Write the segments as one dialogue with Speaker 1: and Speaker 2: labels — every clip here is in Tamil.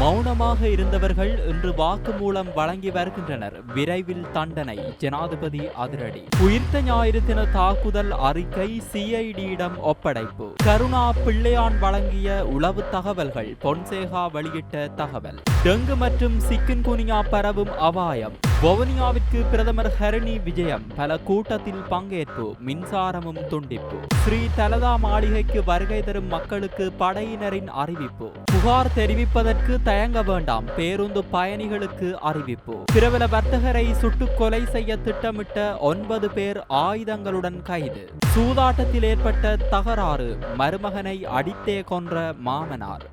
Speaker 1: மௌனமாக இருந்தவர்கள் இன்று வாக்குமூலம் வழங்கி வருகின்றனர். விரைவில் தண்டனை ஜனாதிபதி அதிரடி. உயிர்த்த ஞாயிறு தின தாக்குதல் அறிக்கை சிஐடியிடம் ஒப்படைப்பு. கருணா பிள்ளையான் வழங்கிய உளவு தகவல்கள் பொன்சேகா வெளியிட்ட தகவல். டெங்கு மற்றும் சிக்கன்குனியா பரவும் அபாயம். வவுனியாவிற்கு பிரதமர் ஹரணி விஜயம் பல கூட்டத்தில் பங்கேற்பு மின்சாரமும் துண்டிப்பு. ஸ்ரீ தலதா மாளிகைக்கு வருகை தரும் மக்களுக்கு படையினரின் அறிவிப்பு. புகார் தெரிவிப்பதற்கு தயங்க வேண்டாம். பேருந்து பயணிகளுக்கு அறிவிப்பு. பிரபல வர்த்தகரை சுட்டுக் கொலை செய்ய திட்டமிட்ட ஒன்பது பேர் ஆயுதங்களுடன் கைது. சூதாட்டத்தில் ஏற்பட்ட தகராறு. மருமகனை அடித்தே கொன்ற மாமனார்.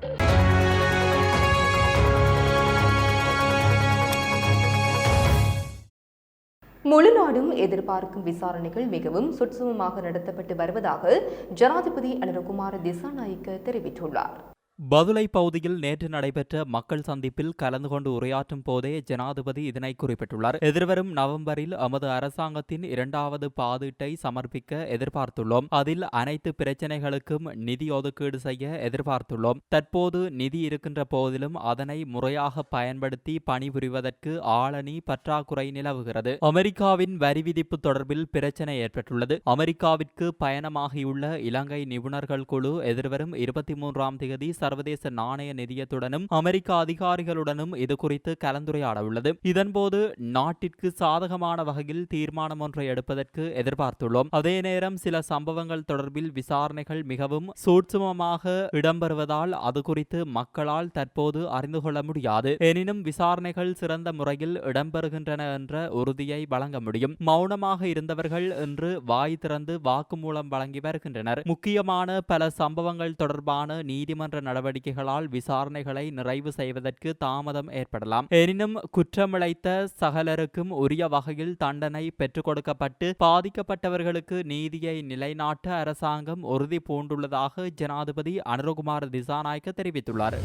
Speaker 2: முழு நாடும் எதிர்பார்க்கும் விசாரணைகள் மிகவும் சுட்சுமமாக நடத்தப்பட்டு வருவதாக ஜனாதிபதி அனுரகுமார திசாநாயக்க தெரிவித்துள்ளார்.
Speaker 1: பதுளை பகுதியில் நேற்று நடைபெற்ற மக்கள் சந்திப்பில் கலந்து கொண்டு உரையாற்றும் போதே ஜனாதிபதி இதனை குறிப்பிட்டுள்ளார். எதிர்வரும் நவம்பரில் எமது அரசாங்கத்தின் இரண்டாவது பாதீட்டை சமர்ப்பிக்க எதிர்பார்த்துள்ளோம். அதில் அனைத்து பிரச்சனைகளுக்கும் நிதி ஒதுக்கீடு செய்ய எதிர்பார்த்துள்ளோம். தற்போது நிதி இருக்கின்ற போதிலும் அதனை முறையாக பயன்படுத்தி பணிபுரிவதற்கு ஆளணி பற்றாக்குறை நிலவுகிறது. அமெரிக்காவின் வரி விதிப்பு தொடர்பில் பிரச்சனை ஏற்பட்டுள்ளது. அமெரிக்காவிற்கு பயணமாகியுள்ள இலங்கை நிபுணர்கள் குழு எதிர்வரும் இருபத்தி மூன்றாம் தேதி சர்வதேச நாணய நிதியத்துடனும் அமெரிக்க அதிகாரிகளுடனும் இது குறித்து கலந்துரையாட உள்ளது இதன்போது நாட்டிற்கு சாதகமான வகையில் தீர்மானம் ஒன்றை எடுப்பதற்கு எதிர்பார்த்துள்ளோம். அதே நேரம் சில சம்பவங்கள் தொடர்பில் விசாரணைகள் மிகவும் சூட்சுமமாக இடம்பெறுவதால் அது குறித்து மக்களால் தற்போது அறிந்து கொள்ள முடியாது. எனினும் விசாரணைகள் சிறந்த முறையில் இடம்பெறுகின்றன என்ற உறுதியை வழங்க முடியும். மௌனமாக இருந்தவர்கள் இன்று வாய் திறந்து வாக்குமூலம் வழங்கி வருகின்றனர். முக்கியமான பல சம்பவங்கள் தொடர்பான நீதிமன்ற நடவடிக்கைகளால் விசாரணைகளை நிறைவு செய்வதற்கு தாமதம் ஏற்படலாம். எனினும் குற்றமிழைத்த சகலருக்கும் உரிய வகையில் தண்டனை பெற்றுக் கொடுக்கப்பட்டு பாதிக்கப்பட்டவர்களுக்கு நீதியை நிலைநாட்ட அரசாங்கம் உறுதி பூண்டுள்ளதாக ஜனாதிபதி அனுரகுமார் திசாநாயக்க தெரிவித்துள்ளார்.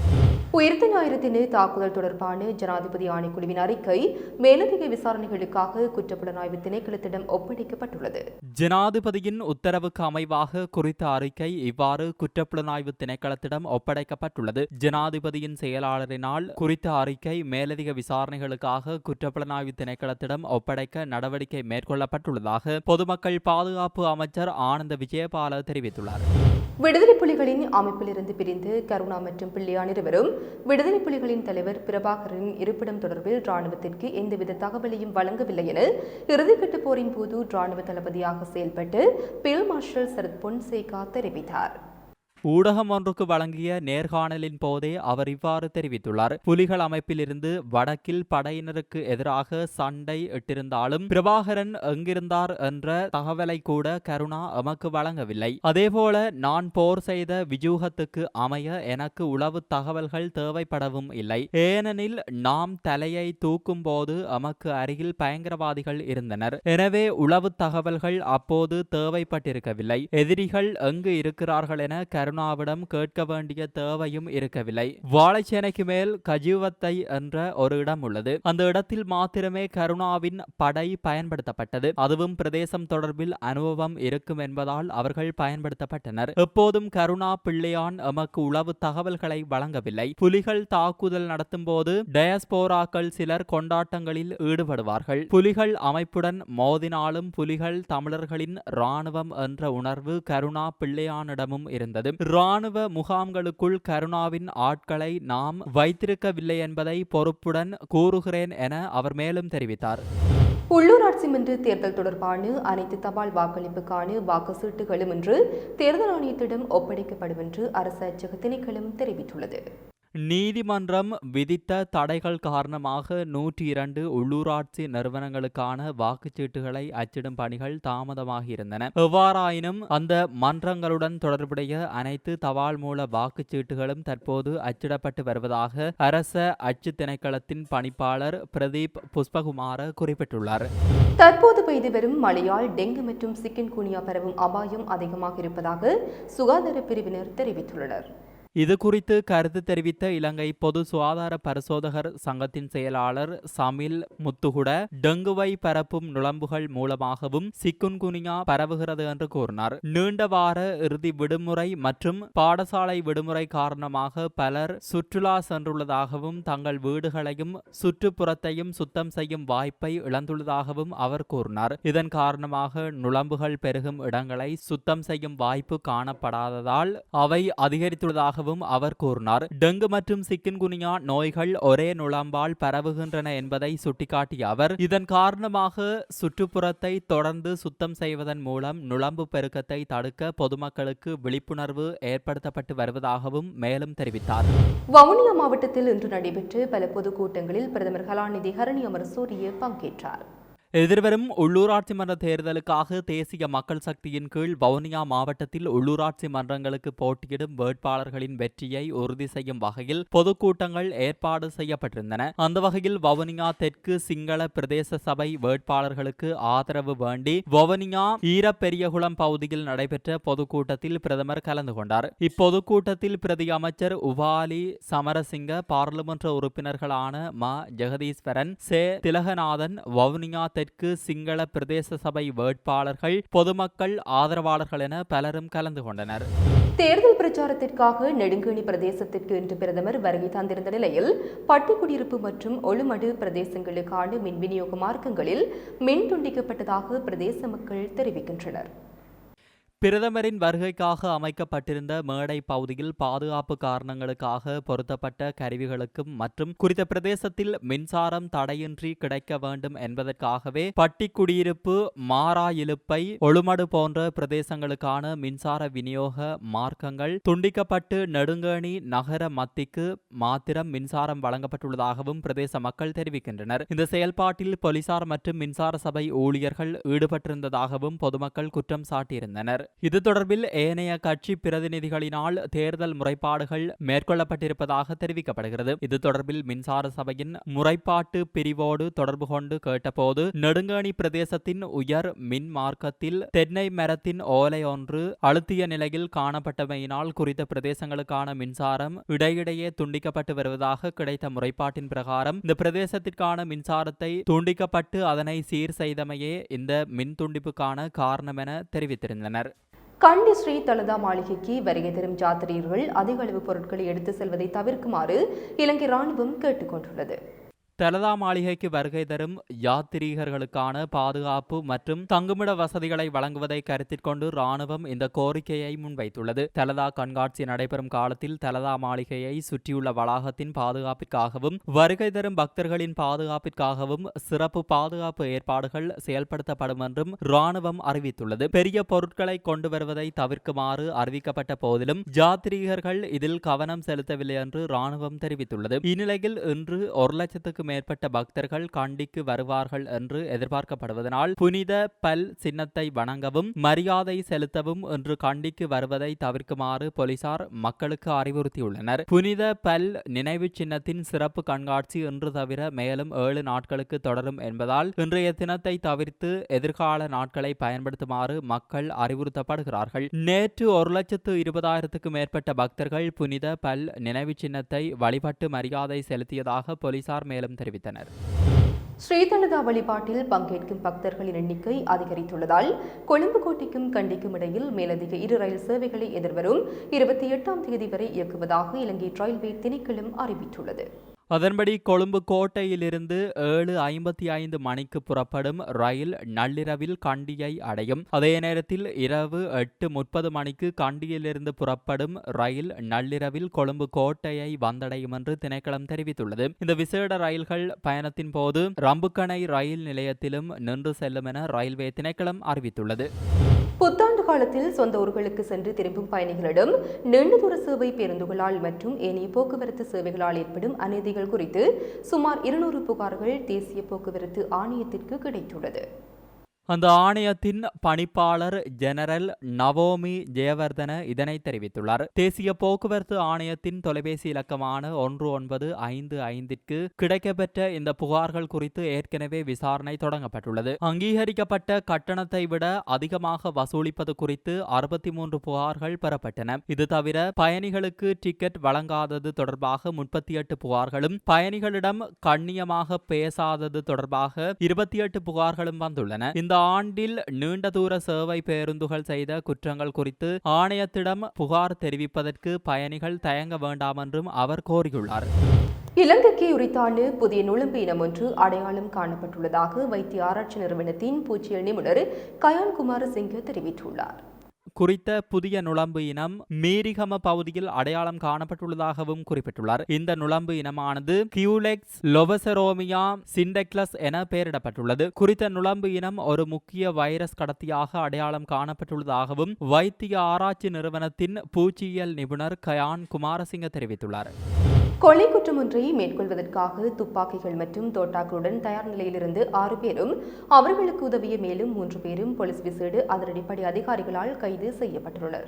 Speaker 2: உயிர்த்த ஞாயிறு தின தாக்குதல் தொடர்பான ஜனாதிபதி ஆணைக்குழுவின் அறிக்கை மேலதிக விசாரணைகளுக்காக குற்றப்புலனாய்வு திணைக்களத்திடம் ஒப்படைக்கப்பட்டுள்ளது.
Speaker 1: ஜனாதிபதியின் உத்தரவுக்கு அமைவாக குறித்த அறிக்கை இவ்வாறு குற்றப்புலனாய்வு திணைக்களத்திடம் ஒப்படைக்கப்பட்டுள்ளது. ஜனாதிபதியின் செயலாளரினால் குறித்த அறிக்கை மேலதிக விசாரணைகளுக்காக குற்றப்புலனாய்வு திணைக்களத்திடம் ஒப்படைக்க நடவடிக்கை மேற்கொள்ளப்பட்டுள்ளதாக பொதுமக்கள் பாதுகாப்பு அமைச்சர் ஆனந்த விஜயபால தெரிவித்துள்ளார்.
Speaker 2: விடுதலை புலிகளின் அமைப்பிலிருந்து பிரிந்து கருணா மற்றும் பிள்ளையான் இருவரும் விடுதலை புலிகளின் தலைவர் பிரபாகரின் இருப்பிடம் தொடர்பில் ராணுவத்திற்கு எந்தவித தகவலையும் வழங்கவில்லை என இறுதிக்கட்ட போரின் போது ராணுவ தளபதியாக செயல்பட்டு பில் மார்ஷல் சரத் பொன்சேகா தெரிவித்தார்.
Speaker 1: ஊடகம் ஒன்றுக்கு வழங்கிய நேர்காணலின் போதே அவர் இவ்வாறு தெரிவித்துள்ளார். புலிகள் அமைப்பிலிருந்து வடக்கில் படையினருக்கு எதிராக சண்டை இட்டிருந்தாலும் பிரபாகரன் எங்கிருந்தார் என்ற தகவலை கூட கருணா எமக்கு வழங்கவில்லை. அதேபோல நான் போர் செய்த விஜூகத்துக்கு அமைய எனக்கு உளவு தகவல்கள் தேவைப்படவும் இல்லை. ஏனெனில் நாம் தலையை தூக்கும் போது எமக்கு அருகில் பயங்கரவாதிகள் இருந்தனர். எனவே உளவு தகவல்கள் அப்போது தேவைப்பட்டிருக்கவில்லை. எதிரிகள் எங்கு இருக்கிறார்கள் என கருணாவிடம் கேட்க வேண்டிய தேவையும் இருக்கவில்லை. வாழைச்சேனைக்கு மேல் கஜீவத்தை என்ற ஒரு இடம் உள்ளது. அந்த இடத்தில் மாத்திரமே கருணாவின் படை பயன்படுத்தப்பட்டது. அதுவும் பிரதேசம் தொடர்பில் அனுபவம் இருக்கும் என்பதால் அவர்கள் பயன்படுத்தப்பட்டனர். எப்போதும் கருணா பிள்ளையான் எமக்கு உளவு தகவல்களை வழங்கவில்லை. புலிகள் தாக்குதல் நடத்தும் போது டயஸ்போராக்கள் சிலர் கொண்டாட்டங்களில் ஈடுபடுவார்கள். புலிகள் அமைப்புடன் மோதினாலும் புலிகள் தமிழர்களின் இராணுவம் என்ற உணர்வு கருணா பிள்ளையானிடமும் இருந்தது. இராணுவ முகாம்களுக்குள் கருணாவின் ஆட்களை நாம் வைத்திருக்கவில்லை என்பதை பொறுப்புடன் கூறுகிறேன் என அவர் மேலும் தெரிவித்தார்.
Speaker 2: உள்ளூராட்சி மன்ற தேர்தல் தொடர்பான அனைத்து தபால் வாக்களிப்புக்கான வாக்கு சீட்டுகளும் இன்று தேர்தல் ஆணையத்திடம் ஒப்படைக்கப்படும் என்று அரசு அச்சக திணைக்களம் தெரிவித்துள்ளது.
Speaker 1: நீதிமன்றம் விதித்த தடைகள் காரணமாக நூற்றி இரண்டு உள்ளூராட்சி நிறுவனங்களுக்கான வாக்குச்சீட்டுகளை அச்சிடும் பணிகள் தாமதமாகியிருந்தன. எவ்வாறாயினும் அந்த மன்றங்களுடன் தொடர்புடைய அனைத்து தபால் மூல வாக்குச்சீட்டுகளும் தற்போது அச்சிடப்பட்டு வருவதாக அரச அச்சு திணைக்களத்தின் பணிப்பாளர் பிரதீப் புஷ்பகுமார குறிப்பிட்டுள்ளார்.
Speaker 2: தற்போது பெய்து வரும் மழையால் டெங்கு மற்றும் சிக்கன் குனியா பரவும் அபாயம் அதிகமாக இருப்பதாக சுகாதார பிரிவினர் தெரிவித்துள்ளனர்.
Speaker 1: இது குறித்து கருத்து தெரிவித்த இலங்கை பொது சுகாதார பரிசோதகர் சங்கத்தின் செயலாளர் சமில் முத்துகுட டெங்குவை பரப்பும் நுழம்புகள் மூலமாகவும் சிக்குன்குனியா பரவுகிறது என்று கூறினார். நீண்ட வார இறுதி விடுமுறை மற்றும் பாடசாலை விடுமுறை காரணமாக பலர் சுற்றுலா சென்றுள்ளதாகவும் தங்கள் வீடுகளையும் சுற்றுப்புறத்தையும் சுத்தம் செய்யும் வாய்ப்பை இழந்துள்ளதாகவும் அவர் கூறினார். இதன் காரணமாக நுழம்புகள் பெருகும் இடங்களை சுத்தம் செய்யும் வாய்ப்பு காணப்படாததால் அவை அதிகரித்துள்ளதாக அதிகரித்துள்ளதாகவும் அவர் கூறினார். டெங்கு மற்றும் சிக்கன்குனியா நோய்கள் ஒரே நுழம்பால் பரவுகின்றன என்பதை சுட்டிக்காட்டிய அவர் இதன் காரணமாக சுற்றுப்புறத்தை தொடர்ந்து சுத்தம் செய்வதன் மூலம் நுழம்பு பெருக்கத்தை தடுக்க பொதுமக்களுக்கு விழிப்புணர்வு ஏற்படுத்தப்பட்டு வருவதாகவும் மேலும் தெரிவித்தார்.
Speaker 2: வவுனியா மாவட்டத்தில் இன்று நடைபெற்ற பல பொதுக்கூட்டங்களில் பிரதமர் கலாநிதி ஹரணி அமரசூரிய பங்கேற்றார்.
Speaker 1: எதிர்வரும் உள்ளூராட்சி மன்ற தேர்தலுக்காக தேசிய மக்கள் சக்தியின் கீழ் வவுனியா மாவட்டத்தில் உள்ளூராட்சி மன்றங்களுக்கு போட்டியிடும் வேட்பாளர்களின் வெற்றியை உறுதி செய்யும் வகையில் பொதுக்கூட்டங்கள் ஏற்பாடு செய்யப்பட்டிருந்தன. அந்த வகையில் வவுனியா தெற்கு சிங்கள பிரதேச சபை வேட்பாளர்களுக்கு ஆதரவு வேண்டி வவுனியா ஈரப்பெரியகுளம் பகுதியில் நடைபெற்ற பொதுக்கூட்டத்தில் பிரதமர் கலந்து கொண்டார். இப்பொதுக்கூட்டத்தில் பிரதி அமைச்சர் உவாலி சமரசிங்க பாராளுமன்ற உறுப்பினர்களான ம. ஜெகதீஸ்வரன் சே. திலகநாதன் வவுனியா தெற்கு சிங்கள பிரதேச சபை வேட்பாளர்கள் பொதுமக்கள் ஆதரவாளர்கள் என பலரும் கலந்து கொண்டனர்.
Speaker 2: தேர்தல் பிரச்சாரத்திற்காக நெடுங்கணி பிரதேசத்திற்கு இன்று பிரதமர் வருகை தந்திருந்த நிலையில் பட்டுக்குடியிருப்பு மற்றும் ஒழுமடு பிரதேசங்களுக்கான மின் விநியோக மார்க்கங்களில் மின் துண்டிக்கப்பட்டதாக பிரதேச மக்கள் தெரிவிக்கின்றனர்.
Speaker 1: பிரதமரின் வருகைக்காக அமைக்கப்பட்டிருந்த மேடை பகுதியில் பாதுகாப்பு காரணங்களுக்காக பொருத்தப்பட்ட கருவிகளுக்கும் மற்றும் குறித்த பிரதேசத்தில் மின்சாரம் தடையின்றி கிடைக்க வேண்டும் என்பதற்காகவே பட்டிக்குடியிருப்பு மாறா இழுப்பை ஒழுமடு போன்ற பிரதேசங்களுக்கான மின்சார விநியோக மார்க்கங்கள் துண்டிக்கப்பட்டு நெடுங்கணி நகர மத்திக்கு மாத்திரம் மின்சாரம் வழங்கப்பட்டுள்ளதாகவும் பிரதேச மக்கள் தெரிவிக்கின்றனர். இந்த செயல்பாட்டில் போலீசார் மற்றும் மின்சார சபை ஊழியர்கள் ஈடுபட்டிருந்ததாகவும் பொதுமக்கள் குற்றம் சாட்டியிருந்தனர். இது தொடர்பில் ஏனைய கட்சி பிரதிநிதிகளினால் தேர்தல் முறைப்பாடுகள் மேற்கொள்ளப்பட்டிருப்பதாக தெரிவிக்கப்படுகிறது. இது தொடர்பில் மின்சார சபையின் முறைப்பாட்டு பிரிவோடு தொடர்பு கொண்டு கேட்டபோது நெடுங்கணி பிரதேசத்தின் உயர் மின் மார்க்கத்தில் தென்னை மரத்தின் ஓலை ஒன்று அழுத்திய நிலையில் காணப்பட்டமையினால் குறித்த பிரதேசங்களுக்கான மின்சாரம் இடையிடையே துண்டிக்கப்பட்டு வருவதாக கிடைத்த முறைப்பாட்டின் பிரகாரம் இந்த பிரதேசத்திற்கான மின்சாரத்தை துண்டிக்கப்பட்டு அதனை சீர் செய்தமையே இந்த மின் துண்டிப்புக்கான காரணம் என தெரிவித்திருந்தனர்.
Speaker 2: கண்டி ஸ்ரீ தலதா மாளிகைக்கு வருகை தரும் யாத்திரிகர்கள் அதிக அளவு பொருட்களை எடுத்து செல்வதை தவிர்க்குமாறு இலங்கை ராணுவம் கேட்டுக்கொண்டுள்ளது.
Speaker 1: தலதா மாளிகைக்கு வருகை தரும் யாத்திரிகர்களுக்கான பாதுகாப்பு மற்றும் தங்குமிட வசதிகளை வழங்குவதை கருத்தில் கொண்டு ராணுவம் இந்த கோரிக்கையை முன்வைத்துள்ளது. தலதா கண்காட்சி நடைபெறும் காலத்தில் தலதா மாளிகையை சுற்றியுள்ள வளாகத்தின் பாதுகாப்பிற்காகவும் வருகை தரும் பக்தர்களின் பாதுகாப்பிற்காகவும் சிறப்பு பாதுகாப்பு ஏற்பாடுகள் செயல்படுத்தப்படும் என்றும் ராணுவம் அறிவித்துள்ளது. பெரிய பொருட்களை கொண்டு வருவதை தவிர்க்குமாறு அறிவிக்கப்பட்ட போதிலும் யாத்திரிகர்கள் இதில் கவனம் செலுத்தவில்லை என்று ராணுவம் தெரிவித்துள்ளது. இந்நிலையில் இன்று ஒரு மேற்பட்ட பக்தர்கள் கண்டிக்கு வருவார்கள் என்று எதிர்பார்க்கப்படுவதனால் புனித பல் சின்னத்தை வணங்கவும் மரியாதை செலுத்தவும் என்று கண்டிக்கு வருவதை தவிர்க்குமாறு போலீசார் மக்களுக்கு அறிவுறுத்தியுள்ளனர். புனித பல் நினைவு சின்னத்தின் சிறப்பு கண்காட்சி இன்று தவிர மேலும் ஏழு நாட்களுக்கு தொடரும் என்பதால் இன்றைய தினத்தை தவிர்த்து எதிர்கால நாட்களை பயன்படுத்துமாறு மக்கள் அறிவுறுத்தப்படுகிறார்கள். நேற்று ஒரு லட்சத்து இருபதாயிரத்துக்கு மேற்பட்ட பக்தர்கள் புனித பல் நினைவு சின்னத்தை வழிபட்டு மரியாதை செலுத்தியதாக போலீசார் மேலும் தெரிவித்தனர்.
Speaker 2: ஸ்ரீதலதா வழிபாட்டில் பங்கேற்கும் பக்தர்களின் எண்ணிக்கை அதிகரித்துள்ளதால் கொழும்பு கோட்டைக்கும் கண்டிக்கும் இடையில் மேலதிக இரு ரயில் சேவைகளை எதிர்வரும் இருபத்தி எட்டாம் தேதி வரை இயக்குவதாக இலங்கை ரயில்வே திணைக்களம் அறிவித்துள்ளது.
Speaker 1: அதன்படி கொழும்பு கோட்டையிலிருந்து ஏழு ஐம்பத்தி ஐந்து மணிக்கு புறப்படும் ரயில் நள்ளிரவில் கண்டியை அடையும். அதே நேரத்தில் இரவு எட்டு முப்பது மணிக்கு கண்டியிலிருந்து புறப்படும் ரயில் நள்ளிரவில் கொழும்பு கோட்டையை வந்தடையும் என்று திணைக்களம் தெரிவித்துள்ளது. இந்த விசேட ரயில்கள் பயணத்தின் போது ரம்புக்கணை ரயில் நிலையத்திலும் நின்று செல்லும் என ரயில்வே திணைக்களம் அறிவித்துள்ளது.
Speaker 2: புத்தாண்டு காலத்தில் சொந்த ஊர்களுக்கு சென்று திரும்பும் பயணிகளிடம் நீண்ட தூர சேவை பேருந்துகளால் மற்றும் ஏனைய போக்குவரத்து சேவைகளால் ஏற்படும் அநீதிகள் குறித்து சுமார் இருநூறு புகார்கள் தேசிய போக்குவரத்து ஆணையத்திற்கு கிடைத்துள்ளது.
Speaker 1: அந்த ஆணையத்தின் பணிப்பாளர் ஜெனரல் நவோமி ஜெயவர்தன இதனை தெரிவித்துள்ளார். தேசிய போக்குவரத்து ஆணையத்தின் தொலைபேசி இலக்கமான ஒன்று ஒன்பது ஐந்து ஐந்திற்கு கிடைக்கப்பெற்ற இந்த புகார்கள் குறித்து ஏற்கனவே விசாரணை தொடங்கப்பட்டுள்ளது. அங்கீகரிக்கப்பட்ட கட்டணத்தை விட அதிகமாக வசூலிப்பது குறித்து அறுபத்தி மூன்று புகார்கள் பெறப்பட்டன. இது தவிர பயணிகளுக்கு டிக்கெட் வழங்காதது தொடர்பாக முப்பத்தி எட்டு புகார்களும் பயணிகளிடம் கண்ணியமாக பேசாதது தொடர்பாக இருபத்தி எட்டு புகார்களும் வந்துள்ளன. இந்த ஆண்டில் நீண்ட தூர சேவை பேருந்துகள் செய்த குற்றங்கள் குறித்து ஆணையத்திடம் புகார் தெரிவிப்பதற்கு பயணிகள் தயங்க வேண்டாம் என்றும் அவர் கோரியுள்ளார்.
Speaker 2: இலங்கைக்கு உரித்தாண்டு புதிய நுழம்பு இனம் ஒன்று அடையாளம் காணப்பட்டுள்ளதாக வைத்திய ஆராய்ச்சி நிறுவனத்தின் பூச்சியல் நிபுணர் கயான் குமார் சிங்க தெரிவித்துள்ளார்.
Speaker 1: குறித்த புதிய நுழம்பு இனம் மீரிகம பகுதியில் அடையாளம் காணப்பட்டுள்ளதாகவும் குறிப்பிட்டுள்ளார். இந்த நுழம்பு இனமானது கியூலெக்ஸ் லொவசரோமியா சிண்டெக்லஸ் என பெயரிடப்பட்டுள்ளது. குறித்த நுழம்பு இனம் ஒரு முக்கிய வைரஸ் கடத்தியாக அடையாளம் காணப்பட்டுள்ளதாகவும் வைத்திய ஆராய்ச்சி நிறுவனத்தின் பூச்சியியல் நிபுணர் கயான் குமாரசிங்க தெரிவித்துள்ளார்.
Speaker 2: கொலை குற்றம் ஒன்றை மேற்கொள்வதற்காக துப்பாக்கிகள் மற்றும் தோட்டாக்களுடன் தயார் நிலையிலிருந்து ஆறு பேரும் அவர்களுக்கு உதவிய மேலும் மூன்று பேரும் போலீஸ் விசேடு அதிரடிப்படை அதிகாரிகளால் கைது செய்யப்பட்டுள்ளனர்.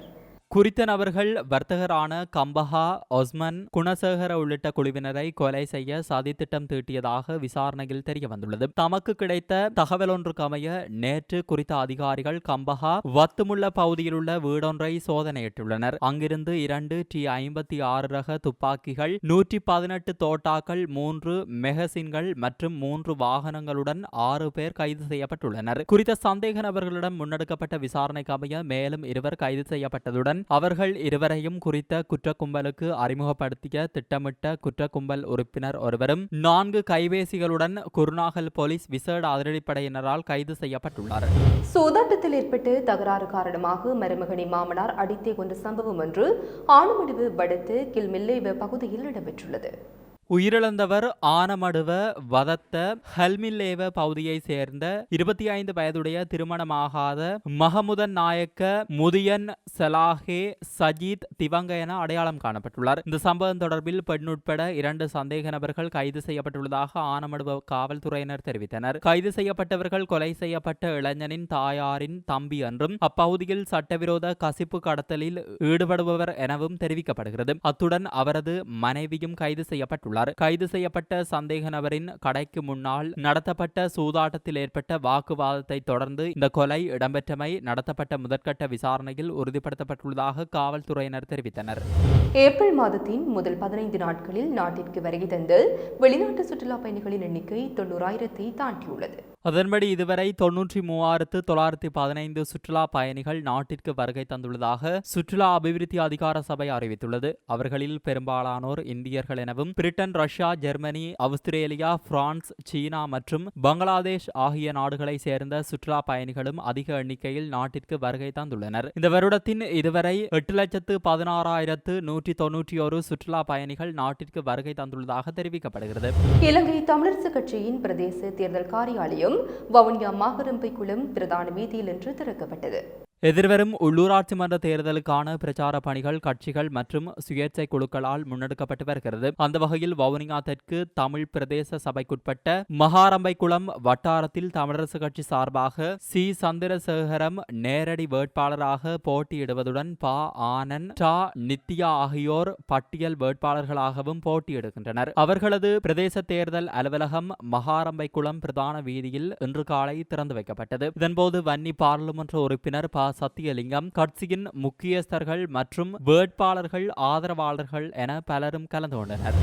Speaker 1: குறித்த நபர்கள் வர்த்தகரான கம்பஹா ஒஸ்மன் குணசேகர உள்ளிட்ட குழுவினரை கொலை செய்ய சதித்திட்டம் தீட்டியதாக விசாரணையில் தெரிய வந்துள்ளது தமக்கு கிடைத்த தகவல் அமைய நேற்று குறித்த அதிகாரிகள் கம்பஹா வத்துமுள்ள பகுதியில் உள்ள வீடொன்றை சோதனையிட்டுள்ளனர். அங்கிருந்து இரண்டு டி ஐம்பத்தி ஆறு ரக துப்பாக்கிகள் நூற்றி பதினெட்டு தோட்டாக்கள் மூன்று மெகசின்கள் மற்றும் மூன்று வாகனங்களுடன் ஆறு பேர் கைது செய்யப்பட்டுள்ளனர். குறித்த சந்தேக நபர்களிடம் முன்னெடுக்கப்பட்ட விசாரணைக்கு அமைய மேலும் இருவர் கைது செய்யப்பட்டதுடன் அவர்கள் இருவரையும் குறித்த குற்ற கும்பலுக்கு அறிமுகப்படுத்திய திட்டமிட்ட குற்ற கும்பல் உறுப்பினர் ஒருவரும் நான்கு கைபேசிகளுடன் குருநாகல் போலீஸ் விசேட அதிரடிப்படையினரால் கைது செய்யப்பட்டுள்ளார்.
Speaker 2: சூதாட்டத்தில் ஏற்பட்டு தகராறு காரணமாக மருமகனை மாமனார் அடித்தே கொண்ட சம்பவம் ஒன்று ஆணுமடிவு படுத்து கில்மில்லேவ பகுதியில் இடம்பெற்றுள்ளது.
Speaker 1: உயிரிழந்தவர் ஆனமடுவ வதத்த ஹல்மில்லேவ பகுதியை சேர்ந்த இருபத்தி ஐந்து வயதுடைய திருமணமாகாத மஹமுதன் நாயக்க முதியன் சலாஹே சஜீத் திவங்க என அடையாளம் காணப்பட்டுள்ளார். இந்த சம்பவம் தொடர்பில் பெண் உட்பட இரண்டு சந்தேக நபர்கள் கைது செய்யப்பட்டுள்ளதாக ஆனமடுவ காவல்துறையினர் தெரிவித்தனர். கைது செய்யப்பட்டவர்கள் கொலை செய்யப்பட்ட இளைஞனின் தாயாரின் தம்பி என்றும் அப்பகுதியில் சட்டவிரோத கசிப்பு கடத்தலில் ஈடுபடுபவர் எனவும் தெரிவிக்கப்படுகிறது. அத்துடன் அவரது மனைவியும் கைது செய்யப்பட்டுள்ளார். கைது செய்யப்பட்ட சந்தேக நபரின் கடைக்கு முன்னால் நடத்தப்பட்ட சூதாட்டத்தில் ஏற்பட்ட வாக்குவாதத்தை தொடர்ந்து இந்த கொலை இடம்பெற்றமை நடத்தப்பட்ட முதற்கட்ட விசாரணையில் உறுதிப்படுத்தப்பட்டுள்ளதாக காவல்துறையினர் தெரிவித்தனர்.
Speaker 2: ஏப்ரல் மாதத்தின் முதல் பதினைந்து நாட்களில் நாட்டிற்கு வருகை தந்து வெளிநாட்டு சுற்றுலா பயணிகளின் எண்ணிக்கை தொண்ணூறாயிரத்தை தாண்டியுள்ளது.
Speaker 1: அதன்படி இதுவரை தொன்னூற்றி மூவாயிரத்து தொள்ளாயிரத்தி பதினைந்து சுற்றுலா பயணிகள் நாட்டிற்கு வருகை தந்துள்ளதாக சுற்றுலா அபிவிருத்தி அதிகார சபை அறிவித்துள்ளது. அவர்களில் பெரும்பாலானோர் இந்தியர்கள் எனவும் Britain Russia Germany Australia France சீனா மற்றும் பங்களாதேஷ் ஆகிய நாடுகளை சேர்ந்த சுற்றுலா பயணிகளும் அதிக எண்ணிக்கையில் நாட்டிற்கு வருகை தந்துள்ளனர். இந்த வருடத்தின் இதுவரை எட்டு லட்சத்து பதினாறாயிரத்து நூற்றி தொன்னூற்றி ஒரு சுற்றுலா பயணிகள் நாட்டிற்கு வருகை தந்துள்ளதாக தெரிவிக்கப்படுகிறது.
Speaker 2: இலங்கை தமிழரசு கட்சியின் பிரதேச தேர்தல் காரியாலயம் வவுனியா மாகரம்பை குளம் பிரதான வீதியில் இன்று திறக்கப்பட்டது.
Speaker 1: எதிர்வரும் உள்ளூராட்சி மன்ற தேர்தலுக்கான பிரச்சார பணிகள் கட்சிகள் மற்றும் சுயேட்சை குழுக்களால் முன்னெடுக்கப்பட்டு வருகிறது. அந்த வகையில் வவுனியா தெற்கு தமிழ் பிரதேச சபைக்குட்பட்ட மகாரம்பைக்குளம் வட்டாரத்தில் தமிழரசு கட்சி சார்பாக சி. சந்திரசேகரம் நேரடி வேட்பாளராக போட்டியிடுவதுடன் ப. ஆனந்த் டா நித்யா ஆகியோர் பட்டியல் வேட்பாளர்களாகவும் போட்டியிடுகின்றனர். அவர்களது பிரதேச தேர்தல் அலுவலகம் மகாரம்பைக்குளம் பிரதான வீதியில் இன்று காலை திறந்து வைக்கப்பட்டது. இதன்போது வன்னி பாராளுமன்ற உறுப்பினர் பா. சத்தியலிங்கம் கட்சியின் முக்கியஸ்தர்கள் மற்றும் வேட்பாளர்கள் ஆதரவாளர்கள் என பலரும் கலந்து கொண்டனர்.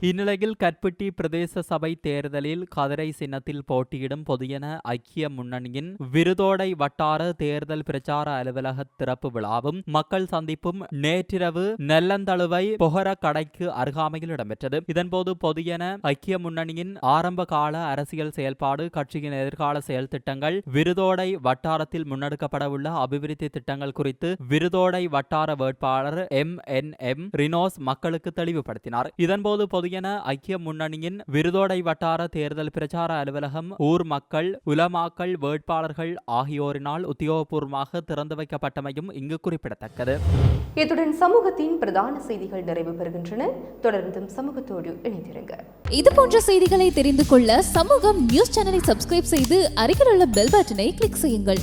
Speaker 1: இந்நிலையில் கற்பட்டி பிரதேச சபை தேர்தலில் கதிரை சின்னத்தில் போட்டியிடும் பொதுயன ஐக்கிய முன்னணியின் விருதோடை வட்டார தேர்தல் பிரச்சார அலுவலக திறப்பு விழாவும் மக்கள் சந்திப்பும் நேற்றிரவு நெல்லந்தழுவை பொகர கடைக்கு அருகாமையில் இடம்பெற்றது. இதன்போது பொதுயன ஐக்கிய முன்னணியின் ஆரம்ப கால அரசியல் செயல்பாடு கட்சியின் எதிர்கால செயல் திட்டங்கள் விருதோடை வட்டாரத்தில் முன்னெடுக்கப்பட உள்ள அபிவிருத்தி திட்டங்கள் குறித்து விருதோடை வட்டார வேட்பாளர் எம் என் எம் ரினோஸ் மக்களுக்கு தெளிவுபடுத்தினார். இதன்போது பொதுய சுயன ஐக்கிய முன்னணியின் விருதோடை வட்டார தேர்தல் பிரச்சார அலுவலகம் ஊர் மக்கள் உலமாக்கள் வேட்பாளர்கள் ஆகியோரினால் உத்தியோகபூர்வமாக திறந்து வைக்கப்பட்டமையும் இங்கு குறிப்பிடத்தக்கது.
Speaker 2: இத்துடன் சமூகத்தின் பிரதான செய்திகள் நிறைவு பெறுகின்றன. தொடர்ந்தும் சமூகத்தோடு இணைந்திருங்க.
Speaker 3: இது போன்ற செய்திகளை தெரிந்து கொள்ள சமூகம் நியூஸ் சேனலை சப்ஸ்கிரைப் செய்து அருகில் உள்ள பெல் பட்டனை கிளிக் செய்யுங்கள்.